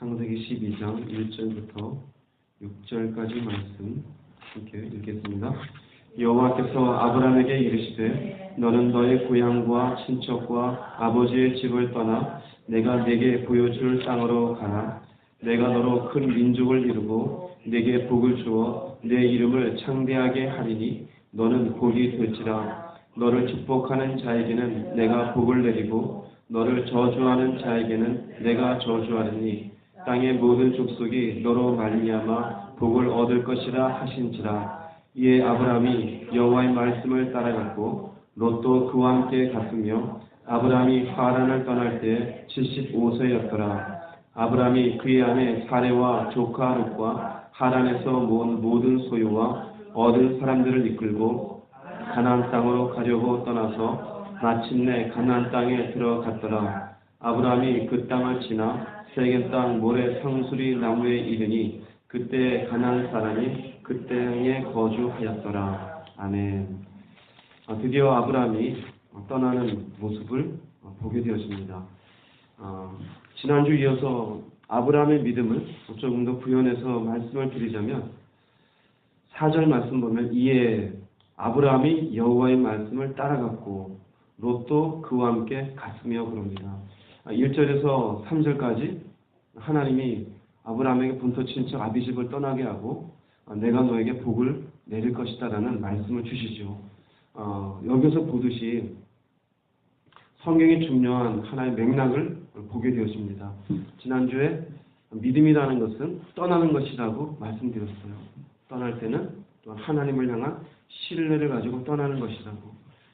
창세기 12장 1절부터 6절까지 말씀 함께 읽겠습니다. 여호와께서 아브라함에게 이르시되 너는 너의 고향과 친척과 아버지의 집을 떠나 내가 네게 보여줄 땅으로 가라. 내가 너로 큰 민족을 이루고 네게 복을 주어 내 이름을 창대하게 하리니 너는 복이 될지라. 너를 축복하는 자에게는 내가 복을 내리고 너를 저주하는 자에게는 내가 저주하리니 땅의 모든 족속이 너로 말미암아 복을 얻을 것이라 하신지라. 이에 아브라함이 여호와의 말씀을 따라갔고 롯도 그와 함께 갔으며 아브라함이 하란을 떠날 때 75세였더라. 아브라함이 그의 아내 사레와 조카 롯과 하란에서 모은 모든 소유와 얻은 사람들을 이끌고 가나안 땅으로 가려고 떠나서 마침내 가나안 땅에 들어갔더라. 아브라함이 그 땅을 지나 세겜 땅 모래 상수리 나무에 이르니 그때 가나안 사람이 그 땅에 거주하였더라. 아멘. 아, 드디어 아브라함이 떠나는 모습을 보게 되었습니다. 아, 지난주 이어서 아브라함의 믿음을 조금 더 구현해서 말씀을 드리자면 4절 말씀 보면 이에 아브라함이 여호와의 말씀을 따라갔고 롯도 그와 함께 갔으며 그럽니다. 1절에서 3절까지 하나님이 아브라함에게 본토 친척 아비집을 떠나게 하고 어, 내가 너에게 복을 내릴 것이다라는 말씀을 주시죠. 어, 여기서 보듯이 성경이 중요한 하나의 맥락을 보게 되었습니다. 지난주에 믿음이라는 것은 떠나는 것이라고 말씀드렸어요. 떠날 때는 또 하나님을 향한 신뢰를 가지고 떠나는 것이라고.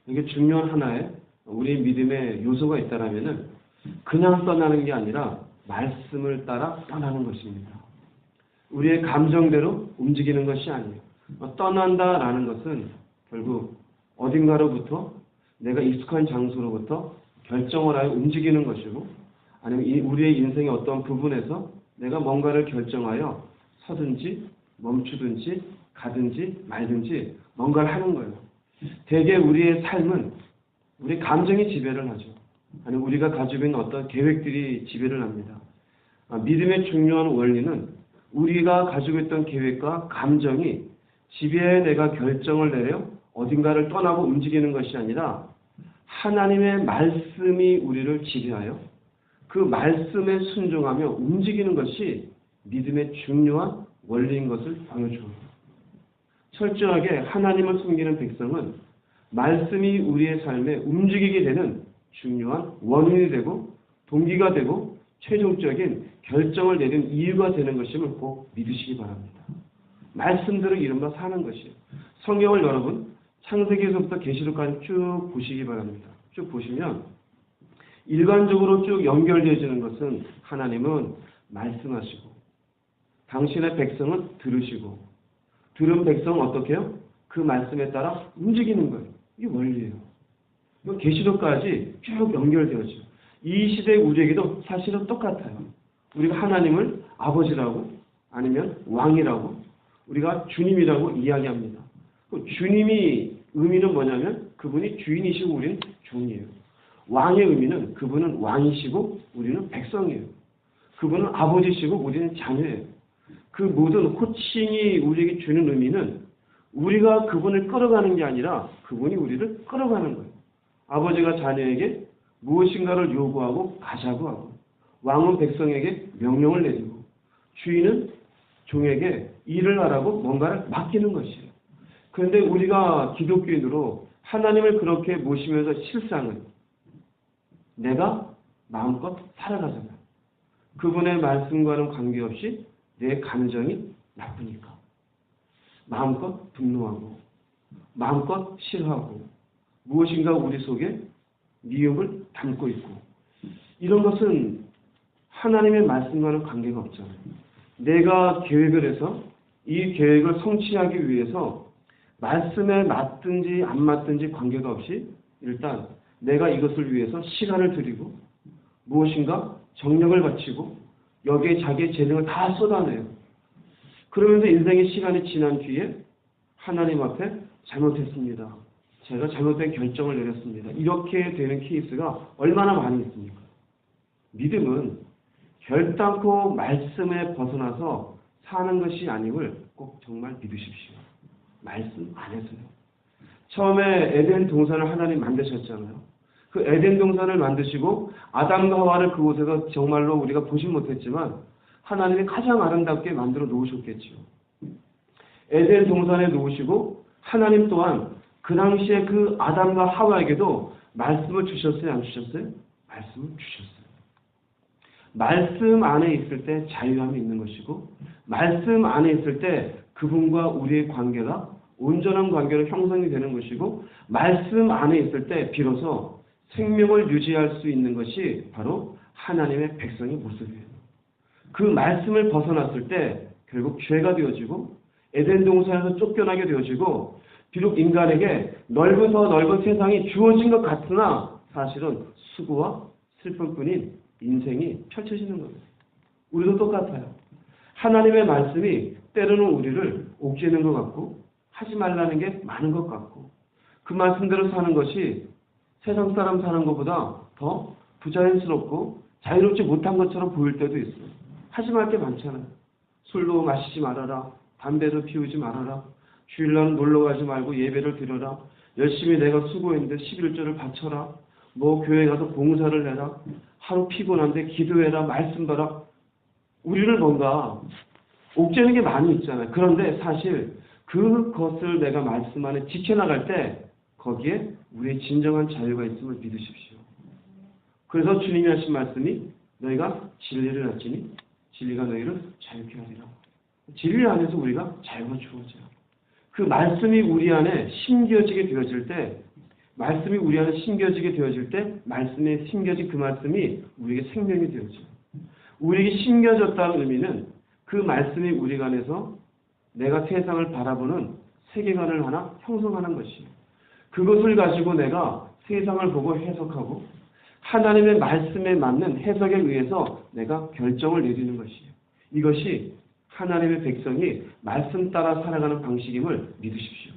이게 중요한 하나의 우리 믿음의 요소가 있다라면은 그냥 떠나는 게 아니라 말씀을 따라 떠나는 것입니다. 우리의 감정대로 움직이는 것이 아니에요. 어, 떠난다라는 것은 결국 어딘가로부터 내가 익숙한 장소로부터 결정을 하여 움직이는 것이고 아니면 이 우리의 인생의 어떤 부분에서 내가 뭔가를 결정하여 서든지 멈추든지 가든지 말든지 뭔가를 하는 거예요. 대개 우리의 삶은 우리 감정이 지배를 하죠. 아니 우리가 가지고 있는 어떤 계획들이 지배를 합니다. 아, 믿음의 중요한 원리는 우리가 가지고 있던 계획과 감정이 지배해 내가 결정을 내려 어딘가를 떠나고 움직이는 것이 아니라 하나님의 말씀이 우리를 지배하여 그 말씀에 순종하며 움직이는 것이 믿음의 중요한 원리인 것을 보여줍니다. 철저하게 하나님을 숨기는 백성은 말씀이 우리의 삶에 움직이게 되는 중요한 원인이 되고 동기가 되고 최종적인 결정을 내린 이유가 되는 것임을 꼭 믿으시기 바랍니다. 말씀대로 이른바 사는 것이에요. 성경을 여러분 창세기에서부터 계시록까지 쭉 보시기 바랍니다. 쭉 보시면 일반적으로 쭉 연결되어지는 것은 하나님은 말씀하시고 당신의 백성은 들으시고 들은 백성은 어떻게 해요? 그 말씀에 따라 움직이는 거예요. 이게 원리예요. 계시록까지 쭉 연결되어져요. 이 시대 우리에게도 사실은 똑같아요. 우리가 하나님을 아버지라고 아니면 왕이라고 우리가 주님이라고 이야기합니다. 그 주님이 의미는 뭐냐면 그분이 주인이시고 우리는 종이에요. 왕의 의미는 그분은 왕이시고 우리는 백성이에요. 그분은 아버지시고 우리는 자녀예요. 그 모든 호칭이 우리에게 주는 의미는 우리가 그분을 끌어가는 게 아니라 그분이 우리를 끌어가는 거예요. 아버지가 자녀에게 무엇인가를 요구하고 가자고 하고 왕은 백성에게 명령을 내리고 주인은 종에게 일을 하라고 뭔가를 맡기는 것이에요. 그런데 우리가 기독교인으로 하나님을 그렇게 모시면서 실상은 내가 마음껏 살아가잖아. 그분의 말씀과는 관계없이 내 감정이 나쁘니까. 마음껏 분노하고, 마음껏 싫어하고, 무엇인가 우리 속에 미움을 담고 있고, 이런 것은 하나님의 말씀과는 관계가 없잖아요. 내가 계획을 해서 이 계획을 성취하기 위해서 말씀에 맞든지 안 맞든지 관계가 없이 일단 내가 이것을 위해서 시간을 들이고 무엇인가 정력을 바치고 여기에 자기의 재능을 다 쏟아내요. 그러면서 인생의 시간이 지난 뒤에 하나님 앞에 잘못했습니다. 제가 잘못된 결정을 내렸습니다. 이렇게 되는 케이스가 얼마나 많이 있습니까? 믿음은 결단코 말씀에 벗어나서 사는 것이 아님을 꼭 정말 믿으십시오. 말씀 안에서요. 처음에 에덴 동산을 하나님 만드셨잖아요. 그 에덴 동산을 만드시고 아담과 하와를 그곳에서 정말로 우리가 보지 못했지만 하나님이 가장 아름답게 만들어 놓으셨겠지요. 에덴 동산에 놓으시고 하나님 또한 그 당시에 그 아담과 하와에게도 말씀을 주셨어요? 안 주셨어요? 말씀을 주셨어요. 말씀 안에 있을 때 자유함이 있는 것이고 말씀 안에 있을 때 그분과 우리의 관계가 온전한 관계로 형성이 되는 것이고 말씀 안에 있을 때 비로소 생명을 유지할 수 있는 것이 바로 하나님의 백성의 모습이에요. 그 말씀을 벗어났을 때 결국 죄가 되어지고 에덴 동산에서 쫓겨나게 되어지고 비록 인간에게 넓은 더 넓은 세상이 주어진 것 같으나 사실은 수고와 슬픔뿐인 인생이 펼쳐지는 겁니다. 우리도 똑같아요. 하나님의 말씀이 때로는 우리를 옥죄는 것 같고 하지 말라는 게 많은 것 같고 그 말씀대로 사는 것이 세상 사람 사는 것보다 더 부자연스럽고 자유롭지 못한 것처럼 보일 때도 있어요. 하지 말 게 많잖아요. 술도 마시지 말아라. 담배도 피우지 말아라. 주일날 놀러 가지 말고 예배를 드려라. 열심히 내가 수고했는데 11조를 바쳐라. 뭐 교회 가서 봉사를 해라. 하루 피곤한데 기도해라. 말씀 봐라. 우리를 뭔가 옥죄는 게 많이 있잖아요. 그런데 사실 그것을 내가 말씀 안에 지켜나갈 때 거기에 우리의 진정한 자유가 있음을 믿으십시오. 그래서 주님이 하신 말씀이 너희가 진리를 알지니 진리가 너희를 자유케 하리라. 진리 안에서 우리가 자유가 주어져요. 그 말씀이 우리 안에 심겨지게 되어질 때 말씀이 우리 안에 심겨지게 되어질 때 말씀에 심겨진 그 말씀이 우리에게 생명이 되어져요. 우리에게 심겨졌다는 의미는 그 말씀이 우리 안에서 내가 세상을 바라보는 세계관을 하나 형성하는 것이에요. 그것을 가지고 내가 세상을 보고 해석하고 하나님의 말씀에 맞는 해석에 의해서 내가 결정을 내리는 것이에요. 이것이 하나님의 백성이 말씀 따라 살아가는 방식임을 믿으십시오.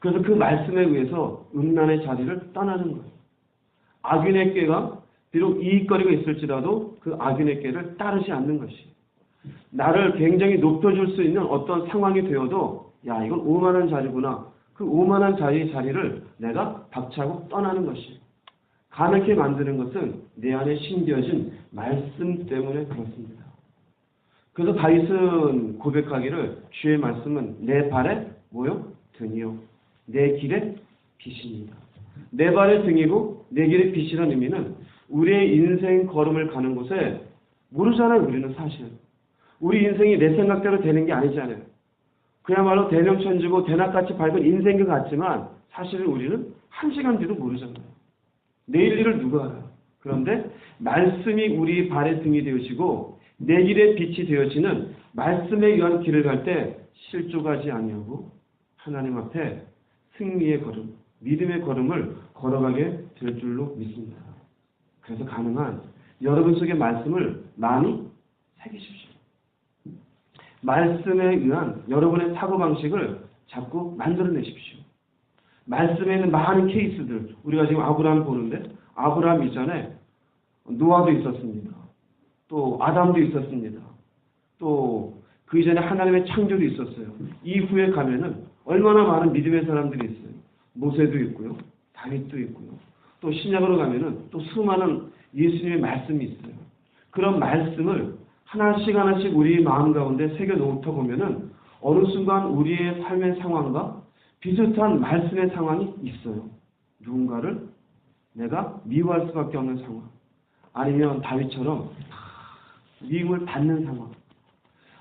그래서 그 말씀에 의해서 음란의 자리를 떠나는 거예요. 악인의 꾀가 비록 이익거리가 있을지라도 그 악인의 꾀를 따르지 않는 것이에요. 나를 굉장히 높여줄 수 있는 어떤 상황이 되어도 야 이건 오만한 자리구나. 그 오만한 자리의 자리를 내가 박차고 떠나는 것이에요. 가능케 만드는 것은 내 안에 심겨진 말씀 때문에 그렇습니다. 그래서 다윗은 고백하기를 주의 말씀은 내 발에 뭐요? 등이요. 내 길에 빛입니다. 내 발의 등이고 내 길의 빛이라는 의미는 우리의 인생 걸음을 가는 곳에 모르잖아요. 우리는 사실. 우리 인생이 내 생각대로 되는 게 아니잖아요. 그야말로 대명천지고 대낮같이 밝은 인생인 것 같지만 사실은 우리는 한 시간 뒤도 모르잖아요. 내일 일을 누가 알아요. 그런데 말씀이 우리 발의 등이 되어지고 내 길의 빛이 되어지는 말씀에 의한 길을 갈 때 실족하지 아니하고 하나님 앞에 승리의 걸음, 믿음의 걸음을 걸어가게 될 줄로 믿습니다. 그래서 가능한 여러분 속의 말씀을 많이 새기십시오. 말씀에 의한 여러분의 사고방식을 자꾸 만들어내십시오. 말씀에 있는 많은 케이스들, 우리가 지금 아브라함 보는데, 아브라함 이전에 노아도 있었습니다. 또 아담도 있었습니다. 또 그 이전에 하나님의 창조도 있었어요. 이후에 가면은 얼마나 많은 믿음의 사람들이 있어요. 모세도 있고요. 다윗도 있고요. 또 신약으로 가면은 또 수많은 예수님의 말씀이 있어요. 그런 말씀을 하나씩 하나씩 우리 마음 가운데 새겨 놓다 보면은 어느 순간 우리의 삶의 상황과 비슷한 말씀의 상황이 있어요. 누군가를 내가 미워할 수밖에 없는 상황. 아니면 다윗처럼 미움을 받는 상황.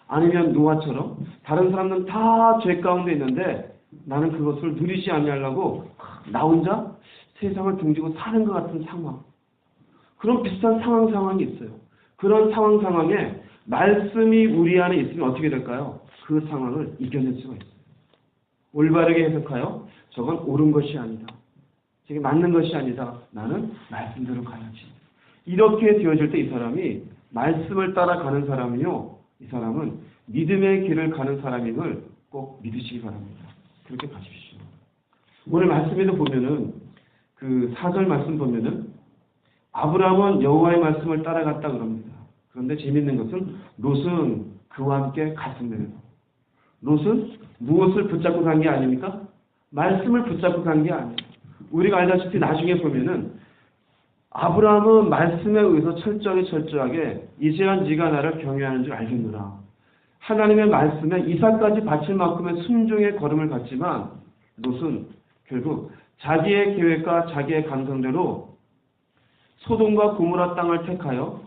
아니면 노아처럼 다른 사람들은 다 죄 가운데 있는데 나는 그것을 누리지 아니하려고 나 혼자 세상을 등지고 사는 것 같은 상황. 그런 비슷한 상황 상황이 있어요. 그런 상황 상황에 말씀이 우리 안에 있으면 어떻게 될까요? 그 상황을 이겨낼 수가 있어요. 올바르게 해석하여 저건 옳은 것이 아니다. 저게 맞는 것이 아니다. 나는 말씀대로 가야지. 이렇게 되어질 때 이 사람이 말씀을 따라가는 사람이요. 이 사람은 믿음의 길을 가는 사람임을 꼭 믿으시기 바랍니다. 그렇게 가십시오. 오늘 말씀에도 보면은 그 사절 말씀 보면은 아브라함은 여호와의 말씀을 따라갔다 그럽니다. 그런데 재밌는 것은 롯은 그와 함께 갔습니다. 롯은 무엇을 붙잡고 간 게 아닙니까? 말씀을 붙잡고 간 게 아니에요. 우리가 알다시피 나중에 보면은 아브라함은 말씀에 의해서 철저히 철저하게 이제야 네가 나를 경외하는 줄 알겠노라. 하나님의 말씀에 이삭까지 바칠 만큼의 순종의 걸음을 갔지만 롯은 결국 자기의 계획과 자기의 감성대로 소돔과 고모라 땅을 택하여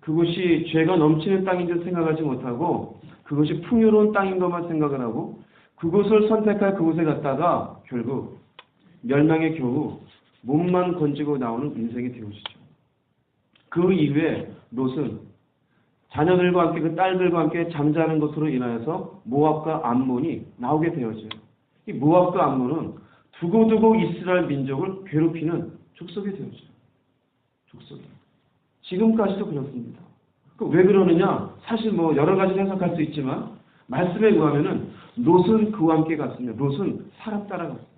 그것이 죄가 넘치는 땅인 줄 생각하지 못하고 그것이 풍요로운 땅인 것만 생각을 하고 그곳을 선택할 그곳에 갔다가 결국 멸망의 겨우 몸만 건지고 나오는 인생이 되어지죠. 그 이후에 롯은 자녀들과 함께 그 딸들과 함께 잠자는 것으로 인하여서 모압과 암몬이 나오게 되어져요. 이 모압과 암몬은 두고두고 이스라엘 민족을 괴롭히는 족속이 되어져요. 족속이. 지금까지도 그렇습니다. 그왜 그러느냐? 사실 뭐 여러 가지 해석할 수 있지만 말씀에 의하면은 롯은 그와 함께 갔습니다. 롯은 사람 따라갔어요.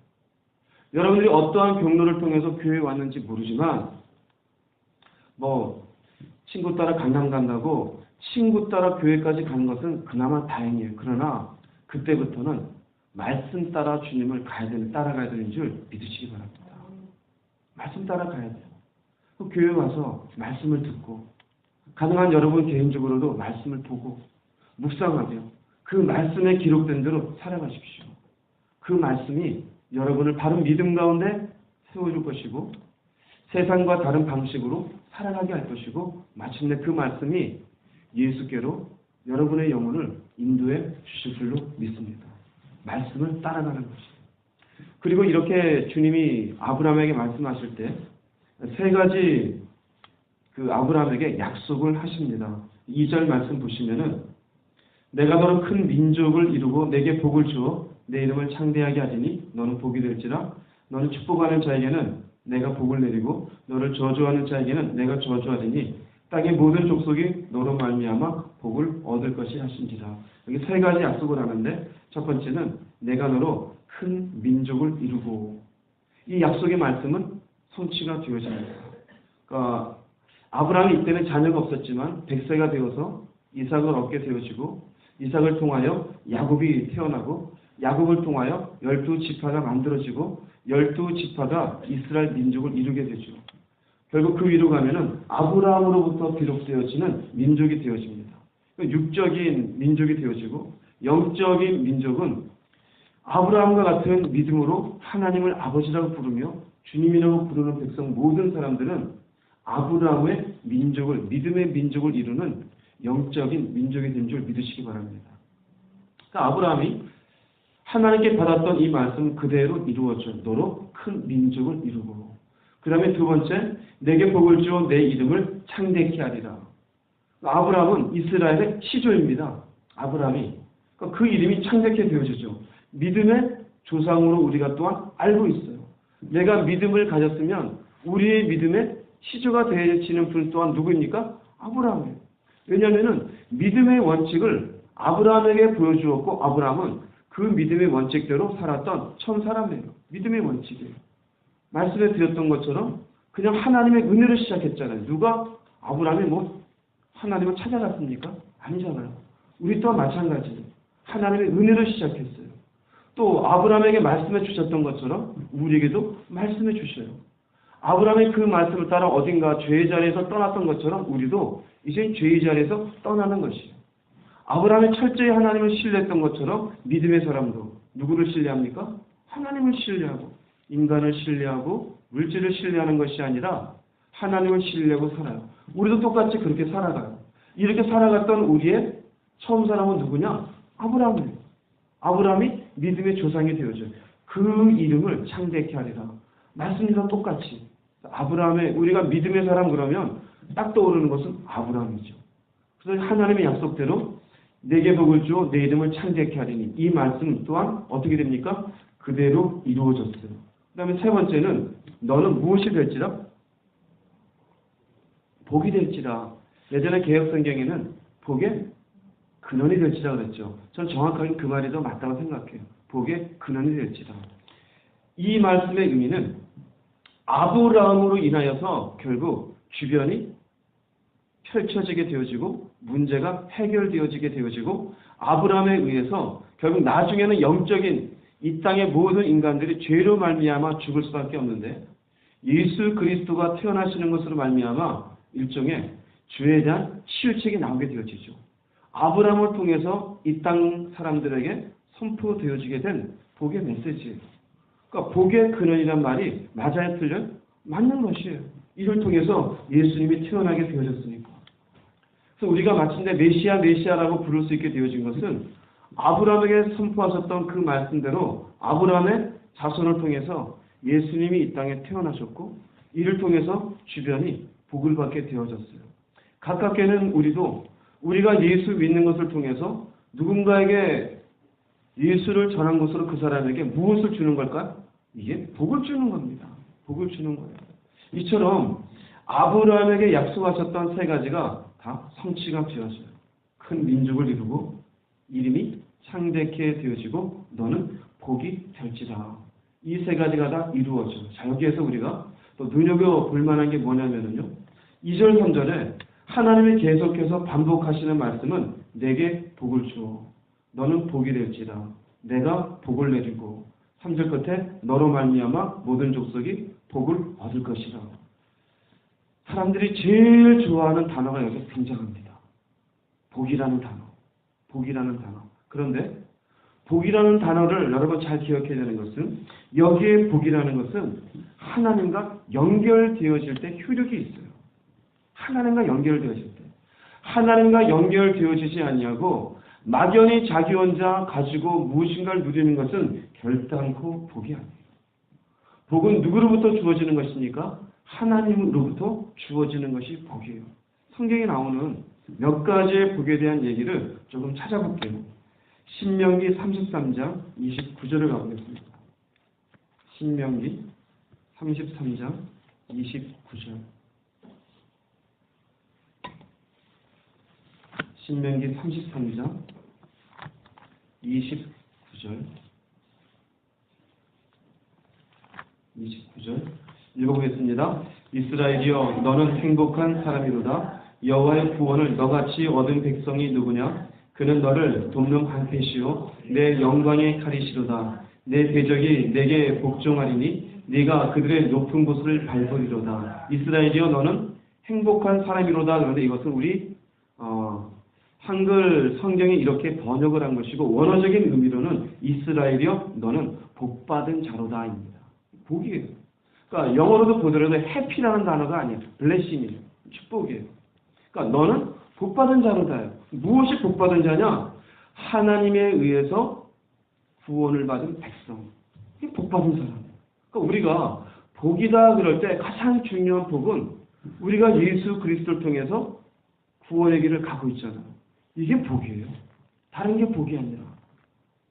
여러분들이 어떠한 경로를 통해서 교회에 왔는지 모르지만 뭐 친구 따라 강남 간다고 친구 따라 교회까지 가는 것은 그나마 다행이에요. 그러나 그때부터는 말씀 따라 주님을 가야 되는 따라가야 되는 줄 믿으시기 바랍니다. 말씀 따라가야 돼요. 그 교회 와서 말씀을 듣고 가능한 여러분 개인적으로도 말씀을 보고 묵상하며 그 말씀에 기록된 대로 살아가십시오. 그 말씀이 여러분을 바른 믿음 가운데 세워줄 것이고 세상과 다른 방식으로 살아가게 할 것이고 마침내 그 말씀이 예수께로 여러분의 영혼을 인도해 주실 줄로 믿습니다. 말씀을 따라가는 것이. 그리고 이렇게 주님이 아브라함에게 말씀하실 때 세 가지 그 아브라함에게 약속을 하십니다. 2절 말씀 보시면은 내가 너로 큰 민족을 이루고 내게 복을 주어 내 이름을 창대하게 하리니 너는 복이 될지라 너는 축복하는 자에게는 내가 복을 내리고 너를 저주하는 자에게는 내가 저주하리니 땅의 모든 족속이 너로 말미암아 복을 얻을 것이 하신지라. 여기 세 가지 약속을 하는데 첫 번째는 내가 너로 큰 민족을 이루고 이 약속의 말씀은 성취가 되어집니다. 그러니까 아브라함이 이때는 자녀가 없었지만 백세가 되어서 이삭을 얻게 되어지고 이삭을 통하여 야곱이 태어나고 야곱을 통하여 열두 지파가 만들어지고 열두 지파가 이스라엘 민족을 이루게 되죠. 결국 그 위로 가면은 아브라함으로부터 비롯되어지는 민족이 되어집니다. 육적인 민족이 되어지고 영적인 민족은 아브라함과 같은 믿음으로 하나님을 아버지라고 부르며 주님이라고 부르는 백성 모든 사람들은 아브라함의 민족을 믿음의 민족을 이루는 영적인 민족이 된 줄 믿으시기 바랍니다. 그러니까 아브라함이 하나님께 받았던 이 말씀 그대로 이루어져 너로 큰 민족을 이루고 그 다음에 두 번째 내게 복을 주어 내 이름을 창대케 하리라. 아브라함은 이스라엘의 시조입니다. 아브라함이 그러니까 그 이름이 창대케 되어지죠. 믿음의 조상으로 우리가 또한 알고 있어요. 내가 믿음을 가졌으면 우리의 믿음의 시조가 되어지는 분 또한 누구입니까? 아브라함이에요. 왜냐하면 믿음의 원칙을 아브라함에게 보여주었고 아브라함은 그 믿음의 원칙대로 살았던 처음 사람이에요. 믿음의 원칙이에요. 말씀에 드렸던 것처럼 그냥 하나님의 은혜로 시작했잖아요. 누가 아브라함이 뭐 하나님을 찾아갔습니까? 아니잖아요. 우리 또한 마찬가지예요. 하나님의 은혜로 시작했어요. 또 아브라함에게 말씀해 주셨던 것처럼 우리에게도 말씀해 주셔요. 아브라함의 그 말씀을 따라 어딘가 죄의 자리에서 떠났던 것처럼 우리도 이제 죄의 자리에서 떠나는 것이에요. 아브라함이 철저히 하나님을 신뢰했던 것처럼 믿음의 사람도 누구를 신뢰합니까? 하나님을 신뢰하고 인간을 신뢰하고 물질을 신뢰하는 것이 아니라 하나님을 신뢰하고 살아요. 우리도 똑같이 그렇게 살아가요. 이렇게 살아갔던 우리의 처음 사람은 누구냐? 아브라함이에요. 아브라함이 믿음의 조상이 되어져요. 그 이름을 창대케 하리라. 말씀이랑 똑같이. 아브라함의 우리가 믿음의 사람 그러면 딱 떠오르는 것은 아브라함이죠. 그래서 하나님의 약속대로 내게 복을 주어 내 이름을 창대케 하리니 이 말씀 또한 어떻게 됩니까? 그대로 이루어졌어요. 그 다음에 세 번째는 너는 무엇이 될지라? 복이 될지라. 예전에 개혁성경에는 복의 근원이 될지라 그랬죠. 전 정확하게 그 말이 더 맞다고 생각해요. 복의 근원이 될지라. 이 말씀의 의미는 아브라함으로 인하여서 결국 주변이 펼쳐지게 되어지고 문제가 해결되어지게 되어지고 아브라함에 의해서 결국 나중에는 영적인 이 땅의 모든 인간들이 죄로 말미암아 죽을 수밖에 없는데 예수 그리스도가 태어나시는 것으로 말미암아 일종의 죄에 대한 치유책이 나오게 되어지죠. 아브라함을 통해서 이 땅 사람들에게 선포되어지게 된 복의 메시지예요. 그러니까 복의 근원이란 말이 맞아요, 틀려요? 맞는 것이에요. 이를 통해서 예수님이 태어나게 되어졌으니까. 그래서 우리가 마침내 메시아 메시아라고 부를 수 있게 되어진 것은 아브라함에게 선포하셨던 그 말씀대로 아브라함의 자손을 통해서 예수님이 이 땅에 태어나셨고 이를 통해서 주변이 복을 받게 되어졌어요. 가깝게는 우리도 우리가 예수 믿는 것을 통해서 누군가에게 예수를 전한 것으로 그 사람에게 무엇을 주는 걸까? 이게 복을 주는 겁니다. 복을 주는 거예요. 이처럼 아브라함에게 약속하셨던 세 가지가 다 성취가 되어져요. 큰 민족을 이루고 이름이 창대케 되어지고 너는 복이 될지라. 이 세 가지가 다 이루어져. 자 여기에서 우리가 또 눈여겨 볼 만한 게 뭐냐면요. 2절 3절에 하나님이 계속해서 반복하시는 말씀은 내게 복을 주어 너는 복이 될지라 내가 복을 내리고 3절 끝에 너로 말미암아 모든 족속이 복을 얻을 것이라 사람들이 제일 좋아하는 단어가 여기 등장합니다. 복이라는 단어. 복이라는 단어. 그런데 복이라는 단어를 여러분 잘 기억해야 되는 것은 여기에 복이라는 것은 하나님과 연결되어질 때 효력이 있어요. 하나님과 연결되어질 때. 하나님과 연결되어지지 아니하고 막연히 자기 혼자 가지고 무엇인가를 누리는 것은 결단코 복이 아니에요. 복은 누구로부터 주어지는 것입니까? 하나님으로부터 주어지는 것이 복이에요. 성경에 나오는 몇 가지의 복에 대한 얘기를 조금 찾아볼게요. 신명기 33장 29절을 가보겠습니다. 신명기 33장 29절. 신명기 33장 29절. 29절 읽어보겠습니다. 이스라엘이여 너는 행복한 사람이로다. 여호와의 구원을 너같이 얻은 백성이 누구냐? 그는 너를 돕는 방패시요 내 영광의 칼이시로다. 내 대적이 내게 복종하리니 네가 그들의 높은 곳을 밟으리로다. 이스라엘이여 너는 행복한 사람이로다. 그런데 이것은 우리 어, 한글 성경이 이렇게 번역을 한 것이고 원어적인 의미로는 이스라엘이여 너는 복받은 자로다입니다. 복이에요. 그러니까 영어로도 보더라도 해피라는 단어가 아니에요. 블레싱이에요. 축복이에요. 그러니까 너는 복받은 자로다요. 무엇이 복받은 자냐? 하나님에 의해서 구원을 받은 백성. 이게 복받은 사람. 그러니까 우리가 복이다 그럴 때 가장 중요한 복은 우리가 예수 그리스도를 통해서 구원의 길을 가고 있잖아요. 이게 복이에요. 다른 게 복이 아니라.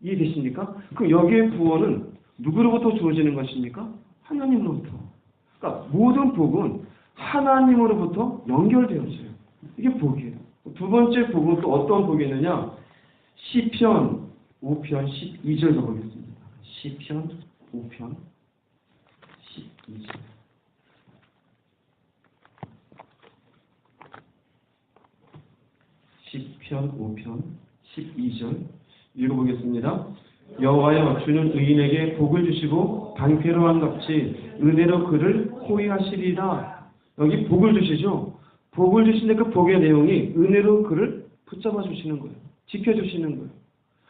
이해되십니까? 그럼 여기에 구원은 누구로부터 주어지는 것입니까? 하나님으로부터. 그러니까 모든 복은 하나님으로부터 연결되어져요. 이게 복이에요. 두 번째 복은 또 어떤 복이 있느냐? 시편 5편 12절 가보겠습니다. 시편 5편 12절. 시편 5편 12절 읽어보겠습니다. 여호와여 주는 의인에게 복을 주시고 방패로한 같이 은혜로 그를 호위하시리라. 여기 복을 주시죠. 복을 주시는데 그 복의 내용이 은혜로 그를 붙잡아 주시는 거예요. 지켜 주시는 거예요.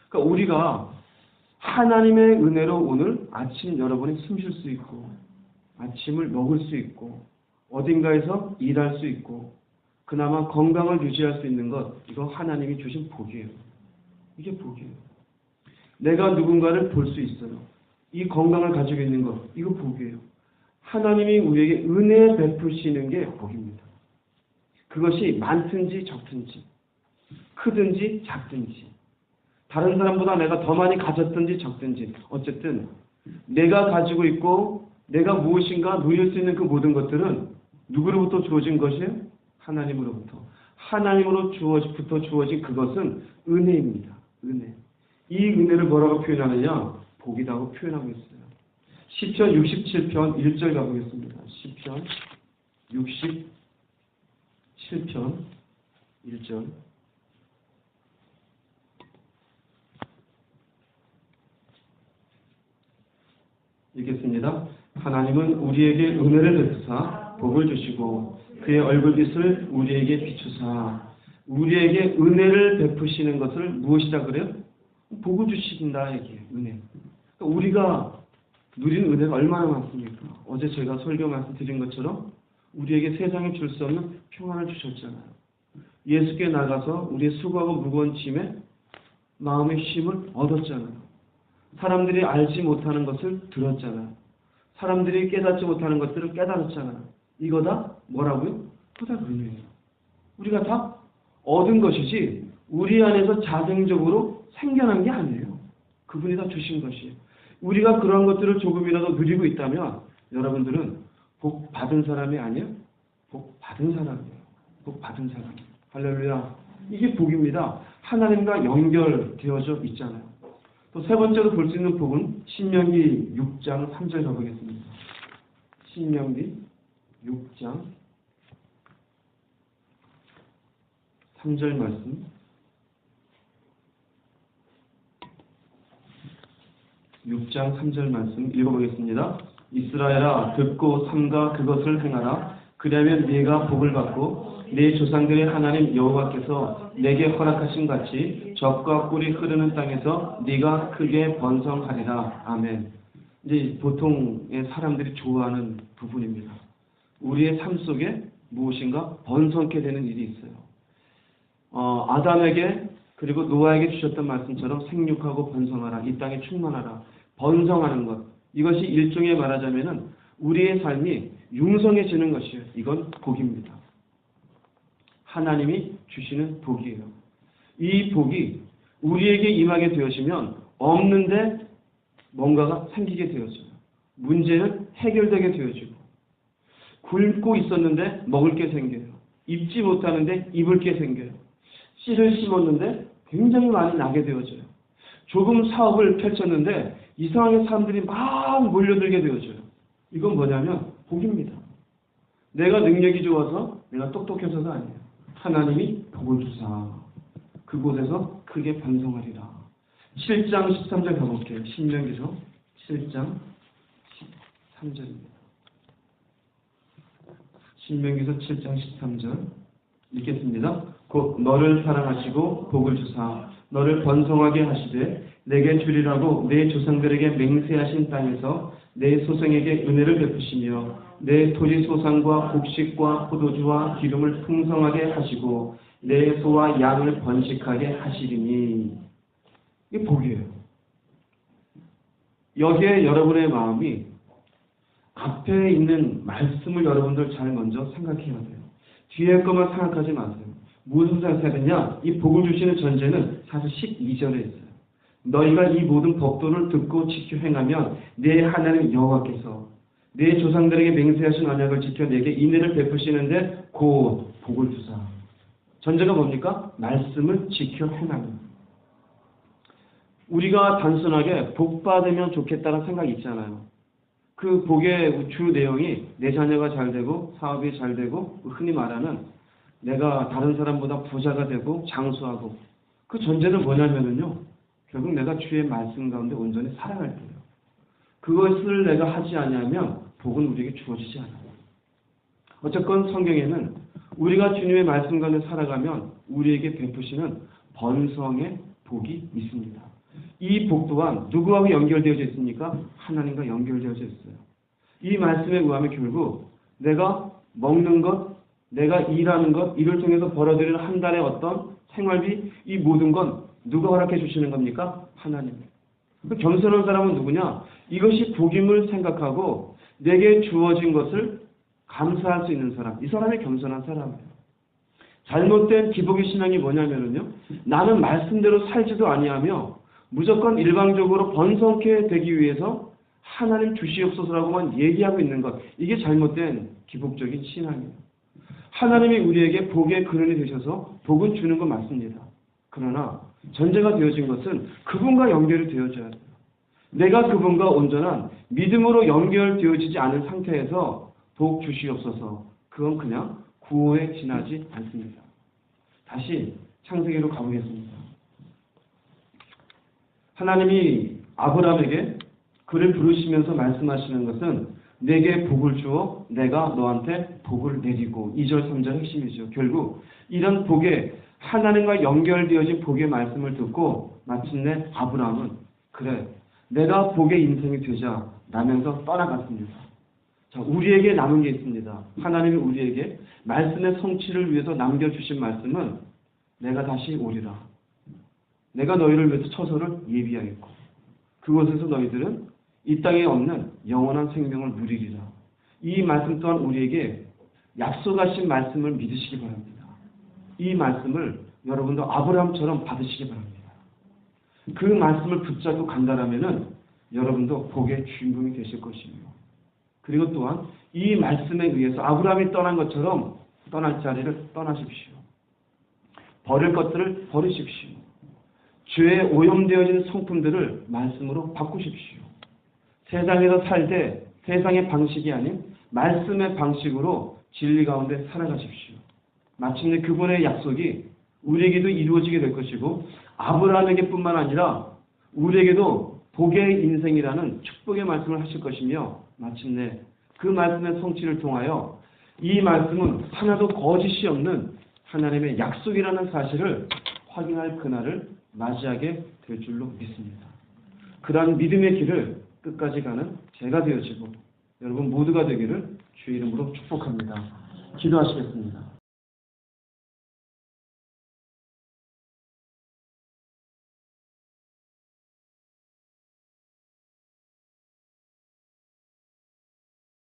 그러니까 우리가 하나님의 은혜로 오늘 아침 여러분이 숨 쉴 수 있고 아침을 먹을 수 있고 어딘가에서 일할 수 있고 그나마 건강을 유지할 수 있는 것 이거 하나님이 주신 복이에요. 이게 복이에요. 내가 누군가를 볼 수 있어요. 이 건강을 가지고 있는 것 이거 복이에요. 하나님이 우리에게 은혜 베푸시는 게 복입니다. 그것이 많든지 적든지 크든지 작든지 다른 사람보다 내가 더 많이 가졌든지 적든지 어쨌든 내가 가지고 있고 내가 무엇인가 누릴 수 있는 그 모든 것들은 누구로부터 주어진 것이에요? 하나님으로부터 하나님으로 주어부터 주어진 그것은 은혜입니다. 은혜. 이 은혜를 뭐라고 표현하느냐? 복이라고 표현하고 있어요. 10편 67편 1절 가보겠습니다. 10편 67편 1절 읽겠습니다. 하나님은 우리에게 은혜를 베푸사 복을 주시고 그의 얼굴빛을 우리에게 비추사 우리에게 은혜를 베푸시는 것을 무엇이라 그래요? 복을 주신다 얘기예요. 은혜. 우리가 누리는 은혜가 얼마나 많습니까? 어제 제가 설교 말씀드린 것처럼 우리에게 세상에 줄수 없는 평안을 주셨잖아요. 예수께 나가서 우리의 수고하고 무거운 짐에 마음의 힘을 얻었잖아요. 사람들이 알지 못하는 것을 들었잖아요. 사람들이 깨닫지 못하는 것들을 깨달았잖아요. 이거 다 뭐라고요? 그다 은혜예요. 우리가 다 얻은 것이지 우리 안에서 자생적으로 생겨난 게 아니에요. 그분이 다 주신 것이에요. 우리가 그런 것들을 조금이라도 누리고 있다면 여러분들은 복 받은 사람이 아니에요. 복 받은 사람이에요. 복 받은 사람. 할렐루야. 이게 복입니다. 하나님과 연결되어져 있잖아요. 또 세 번째로 볼 수 있는 복은 신명기 6장 3절 가보겠습니다. 신명기 6장 3절 말씀. 6장 3절 말씀 읽어보겠습니다. 이스라엘아 듣고 삼가 그것을 행하라. 그리하면 네가 복을 받고 네 조상들의 하나님 여호와께서 내게 허락하신 같이 적과 꿀이 흐르는 땅에서 네가 크게 번성하리라. 아멘. 이제 보통의 사람들이 좋아하는 부분입니다. 우리의 삶 속에 무엇인가 번성케 되는 일이 있어요. 어, 아담에게 그리고 노아에게 주셨던 말씀처럼 생육하고 번성하라. 이 땅에 충만하라. 번성하는 것. 이것이 일종의 말하자면은 우리의 삶이 융성해지는 것이에요. 이건 복입니다. 하나님이 주시는 복이에요. 이 복이 우리에게 임하게 되어지면 없는데 뭔가가 생기게 되어져요. 문제는 해결되게 되어지고 굶고 있었는데 먹을 게 생겨요. 입지 못하는데 입을 게 생겨요. 씨를 심었는데 굉장히 많이 나게 되어져요. 조금 사업을 펼쳤는데 이상하게 사람들이 막 몰려들게 되어져요. 이건 뭐냐면 복입니다. 내가 능력이 좋아서 내가 똑똑해서가 아니에요. 하나님이 복을 주사 그곳에서 크게 반성하리라. 7장 13절 가볼게요. 신명기서 7장 13절입니다. 신명기서 7장 13절 읽겠습니다. 곧 너를 사랑하시고 복을 주사 너를 번성하게 하시되 내게 주리라고 내 조상들에게 맹세하신 땅에서 내 소생에게 은혜를 베푸시며 내 토지 소산과 곡식과 포도주와 기름을 풍성하게 하시고 내 소와 양을 번식하게 하시리니 이게 복이에요. 여기에 여러분의 마음이 앞에 있는 말씀을 여러분들 잘 먼저 생각해야 돼요. 뒤에 것만 생각하지 마세요. 무슨 생각해야 되냐? 이 복을 주시는 전제는 사실 12절에 있어요. 너희가 이 모든 법도를 듣고 지켜 행하면 내 하나님 여호와께서 내 조상들에게 맹세하신 언약을 지켜 내게 인내를 베푸시는데 곧 복을 주사. 전제가 뭡니까? 말씀을 지켜 행하는. 우리가 단순하게 복 받으면 좋겠다는 생각이 있잖아요. 그 복의 주 내용이 내 자녀가 잘 되고 사업이 잘 되고 흔히 말하는 내가 다른 사람보다 부자가 되고 장수하고 그 전제는 뭐냐면은요. 결국 내가 주의 말씀 가운데 온전히 살아갈 때예요. 그것을 내가 하지 않으면 복은 우리에게 주어지지 않아요. 어쨌건 성경에는 우리가 주님의 말씀 가운데 살아가면 우리에게 베푸시는 번성의 복이 있습니다. 이 복 또한 누구하고 연결되어져 있습니까? 하나님과 연결되어져 있어요. 이 말씀에 의하면 결국 내가 먹는 것, 내가 일하는 것, 이를 통해서 벌어들이는 한 달의 어떤 생활비, 이 모든 건 누가 허락해 주시는 겁니까? 하나님. 그 겸손한 사람은 누구냐? 이것이 복임을 생각하고 내게 주어진 것을 감사할 수 있는 사람. 이 사람이 겸손한 사람이에요. 잘못된 기복의 신앙이 뭐냐면요. 나는 말씀대로 살지도 아니하며 무조건 일방적으로 번성케 되기 위해서 하나님 주시옵소서라고만 얘기하고 있는 것. 이게 잘못된 기복적인 신앙이에요. 하나님이 우리에게 복의 근원이 되셔서 복은 주는 건 맞습니다. 그러나 전제가 되어진 것은 그분과 연결이 되어져야 돼요. 내가 그분과 온전한 믿음으로 연결되어지지 않은 상태에서 복 주시옵소서. 그건 그냥 구호에 지나지 않습니다. 다시 창세기로 가보겠습니다. 하나님이 아브라함에게 그를 부르시면서 말씀하시는 것은 내게 복을 주어 내가 너한테 복을 내리고 2절 3절 핵심이죠. 결국 이런 복에 하나님과 연결되어진 복의 말씀을 듣고 마침내 아브라함은 그래 내가 복의 인생이 되자 라면서 떠나갔습니다. 자, 우리에게 남은 게 있습니다. 하나님이 우리에게 말씀의 성취를 위해서 남겨주신 말씀은 내가 다시 오리라. 내가 너희를 위해서 처소를 예비하겠고 그곳에서 너희들은 이 땅에 없는 영원한 생명을 누리리라. 이 말씀 또한 우리에게 약속하신 말씀을 믿으시기 바랍니다. 이 말씀을 여러분도 아브라함처럼 받으시기 바랍니다. 그 말씀을 붙잡고 간다라면은 여러분도 복의 주인공이 되실 것이며 그리고 또한 이 말씀에 의해서 아브라함이 떠난 것처럼 떠날 자리를 떠나십시오. 버릴 것들을 버리십시오. 죄에 오염되어진 성품들을 말씀으로 바꾸십시오. 세상에서 살되 세상의 방식이 아닌 말씀의 방식으로 진리 가운데 살아가십시오. 마침내 그분의 약속이 우리에게도 이루어지게 될 것이고 아브라함에게뿐만 아니라 우리에게도 복의 인생이라는 축복의 말씀을 하실 것이며 마침내 그 말씀의 성취를 통하여 이 말씀은 하나도 거짓이 없는 하나님의 약속이라는 사실을 확인할 그날을 맞이하게 될 줄로 믿습니다. 그러한 믿음의 길을 끝까지 가는 제가 되어지고 여러분 모두가 되기를 주의 이름으로 축복합니다. 기도하시겠습니다.